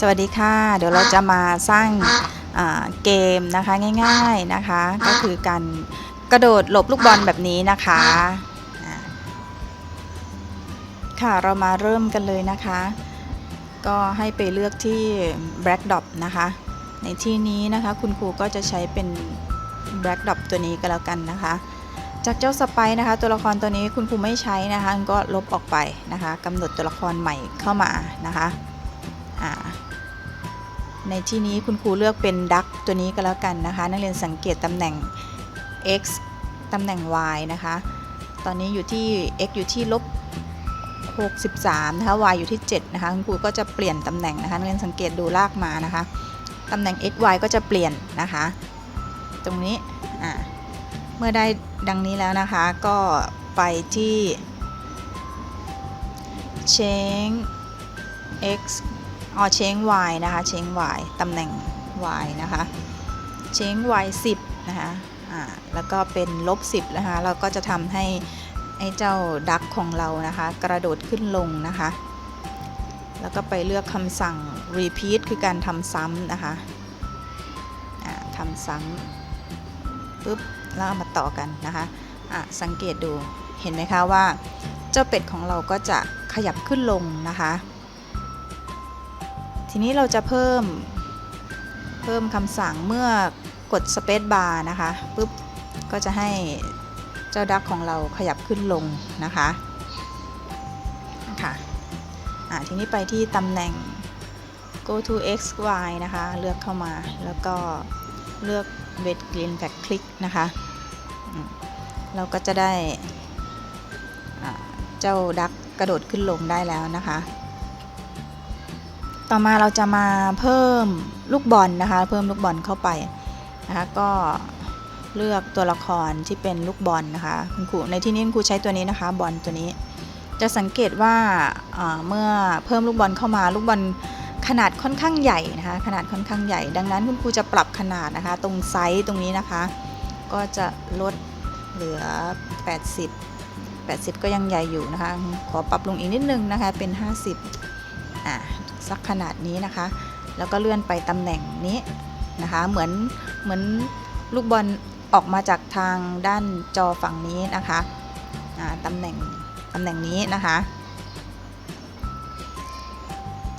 สวัสดีค่ะ เดี๋ยวเราจะมาสร้างเกมนะคะง่ายๆนะคะ ก็คือการกระโดดหลบลูกบอลแบบนี้นะคะ ค่ะเรามาเริ่มกันเลยนะคะ ก็ให้ไปเลือกที่ Black Dot นะคะ ในที่นี้นะคะคุณครูก็จะใช้เป็น Black Dot ตัวนี้ก็แล้วกันนะคะ จากเจ้าสไปนะคะ ตัวละครตัวนี้คุณครูไม่ใช้นะคะก็ลบออกไปนะคะกำหนดตัวละครใหม่เข้ามานะคะ อ่า ในที่นี้คุณครูเลือกเป็นดักตัวนี้ก็แล้วกันนะคะ นักเรียนสังเกตตำแหน่ง x ตำแหน่ง y นะคะ ตอนนี้อยู่ที่ x อยู่ที่ลบ63นะคะ y อยู่ที่ 7 นะคะ คุณครูก็จะเปลี่ยนตำแหน่งนะคะนักเรียนสังเกตดูลากมานะคะ ตำแหน่ง x y ก็จะเปลี่ยนนะคะ ตรงนี้ อ่า เมื่อได้ดังนี้แล้วนะคะ ก็ไปที่ change x อ๋อเชง y นะคะ เชง y ตำแหน่ง y นะคะ เชง y 10นะคะอ่าแล้วก็เป็นลบ10นะคะ เราก็จะทำให้ไอ้เจ้าดักของเรานะคะ กระโดดขึ้นลงนะคะ แล้วก็ไปเลือกคำสั่ง repeat คือการทำซ้ำนะคะอ่าทำซ้ำปุ๊บแล้วเอามาต่อกันนะคะอะสังเกตดูเห็นไหมคะว่าเจ้าเป็ดของเราก็จะขยับขึ้นลงนะคะ ทีนี้เราจะเพิ่มเพิ่มคำสั่งเมื่อกด Space Bar นะคะปุ๊บก็จะให้เจ้าดักของเราขยับขึ้นลงนะคะค่ะอะทีนี้ไปที่ตำแหน่ง go to x y นะคะ เลือกเข้ามาแล้วก็เลือก red green back click นะคะ เราก็จะได้เจ้าดักกระโดดขึ้นลงได้แล้วนะคะ ต่อมาเราจะมาเพิ่มลูกบอลนะคะ เพิ่มลูกบอลเข้าไปนะคะก็เลือกตัวละครที่เป็นลูกบอลนะคะคุณครูในที่นี้คุณครูใช้ตัวนี้นะคะ บอลตัวนี้ จะสังเกตว่าเมื่อเพิ่มลูกบอลเข้ามาลูกบอลขนาดค่อนข้างใหญ่นะคะ ขนาดค่อนข้างใหญ่ ดังนั้นคุณครูจะปรับขนาดนะคะ ตรงไซส์ตรงนี้นะคะ ก็จะลดเหลือ 80 80 ก็ยังใหญ่อยู่นะคะ ขอปรับลงอีกนิดนึงนะคะเป็น 50อ่า สักขนาดนี้นะคะ แล้วก็เลื่อนไปตำแหน่งนี้นะคะ เหมือนเหมือนลูกบอลออกมาจากทางด้านจอฝั่งนี้นะคะตำแหน่งตำแหน่งนี้นะคะ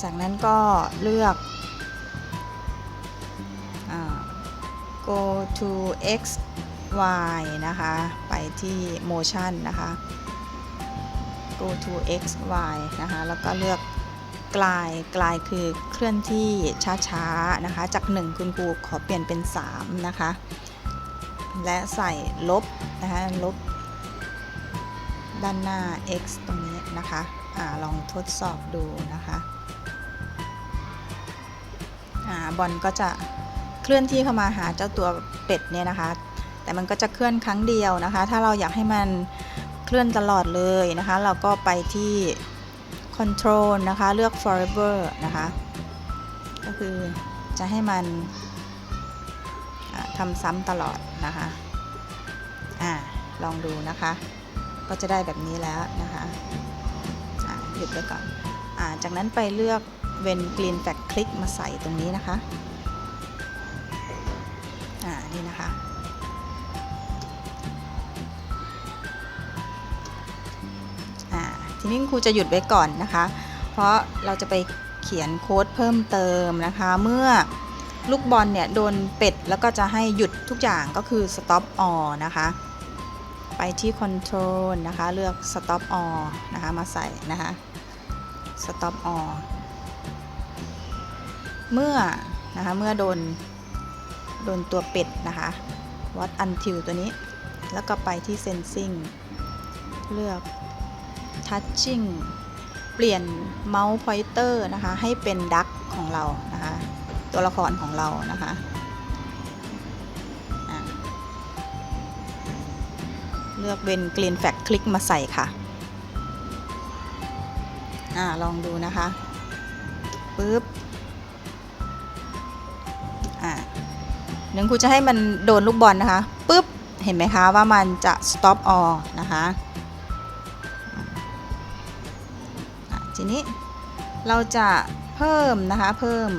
จากนั้นก็เลือกอ go to x y นะคะ ไปที่ motion นะคะ go to x y นะคะ แล้วก็เลือก กลายกลายคือเคลื่อนที่ช้าๆนะคะ จาก 1 คุณครูขอเปลี่ยนเป็น 3 นะคะ และใส่ลบนะคะลบ ด้านหน้า x ตรงนี้นะคะอาลองทดสอบดูนะคะอาบอลก็จะเคลื่อนที่เข้ามาหาเจ้าตัวเป็ดเนี่ยนะคะ แต่มันก็จะเคลื่อนครั้งเดียวนะคะ ถ้าเราอยากให้มันเคลื่อนตลอดเลยนะคะ เราก็ไปที่ control นะคะ เลือก forever นะคะ ก็คือจะให้มันทำซ้ำตลอดนะคะอ่าลองดูนะคะ ก็จะได้แบบนี้แล้วนะคะหยุดไปก่อนอาจากนั้นไปเลือกเวนกรีนแฟกคลิกมาใส่ตรงนี้นะคะ อ่า นี่นะคะ อ่าทีนี้ครูจะหยุดไว้ก่อนนะคะ เพราะเราจะไปเขียนโค้ดเพิ่มเติมนะคะ เมื่อลูกบอลเนี่ยโดนเป็ดแล้วก็จะให้หยุดทุกอย่างก็คือ stop all นะคะ ไปที่ control นะคะ เลือก stop all นะคะมาใส่นะคะ stop all เมื่อนะคะเมื่อโดนโดนตัวเป็ดนะคะ what until ตัวนี้ แล้วก็ไปที่ sensing เลือก touching เปลี่ยนเมาส์ pointer นะคะ ให้เป็นดักของเรานะคะ ตัวละครของเรานะคะอะเลือกเป็น green flag คลิกมาใส่ค่ะอ่าลองดูนะคะปึ๊บอ่าหนึ่งครูจะให้มันโดนลูกบอลนะคะปึ๊บ เห็นไหมคะว่ามันจะ stop all นะคะ ทีนี้เราจะเพิ่มนะคะเพิ่ม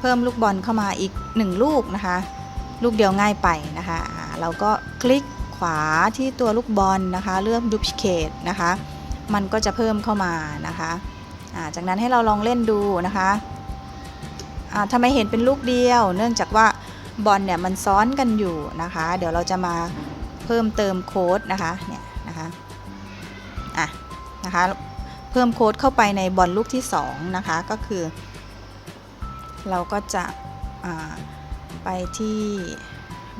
เพิ่มลูกบอลเข้ามาอีก 1 ลูกนะคะ ลูกเดียวง่ายไปนะคะเราก็คลิกขวาที่ตัวลูกบอลนะคะ เลือก duplicate นะคะ มันก็จะเพิ่มเข้ามานะคะาจากนั้นให้เราลองเล่นดูนะคะทำไมเห็นเป็นลูกเดียว เนื่องจากว่าบอลเนี่ยมันซ้อนกันอยู่นะคะ เดี๋ยวเราจะมาเพิ่มเติมโค้ดนะคะเนี่ยนะคะอะนะคะ เพิ่มโค้ดเข้าไปในบอลลูกที่ 2 นะคะ ก็คือ เราก็จะไปที่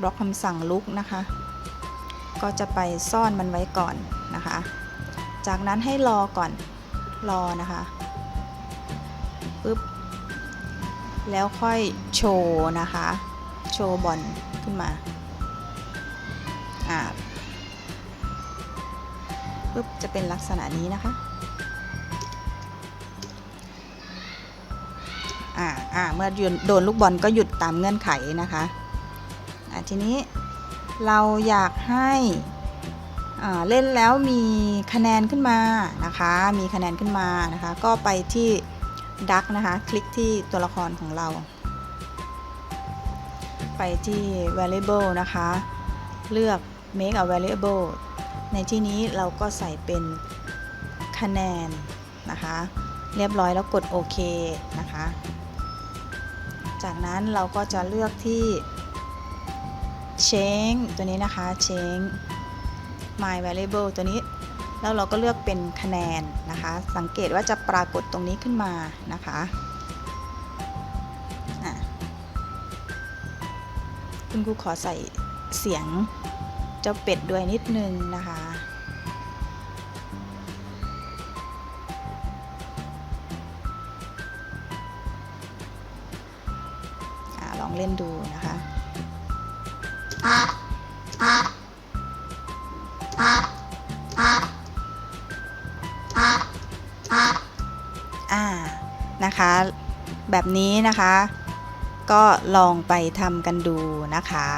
บล็อกคำสั่งลุกนะคะ ก็จะไปซ่อนมันไว้ก่อนนะคะ จากนั้นให้รอก่อนรอนะคะปึ๊บแล้วค่อยโชว์นะคะ โชว์บอลขึ้นมาอ่าปึ๊บจะเป็นลักษณะนี้นะคะ อ่าอ่าเมื่อโดนลูกบอลก็หยุดตามเงื่อนไขนะคะอ่าทีนี้เราอยากให้เล่นแล้วมีคะแนนขึ้นมานะคะ มีคะแนนขึ้นมานะคะ ก็ไปที่ดักนะคะ คลิกที่ตัวละครของเรา ไปที่ variable นะคะ เลือก make a variable ในที่นี้เราก็ใส่เป็นคะแนนนะคะ เรียบร้อยแล้วกดโอเคนะคะ จากนั้นเราก็จะเลือกที่ change ตัวนี้นะคะ change my variable ตัวนี้ แล้วเราก็เลือกเป็นคะแนนนะคะ สังเกตว่าจะปรากฏตรงนี้ขึ้นมานะคะอะคุณครูขอใส่เสียงเจ้าเป็ดด้วยนิดนึงนะคะ เล่นดูนะคะอ่านะคะ แบบนี้นะคะ ก็ลองไปทำกันดูนะคะ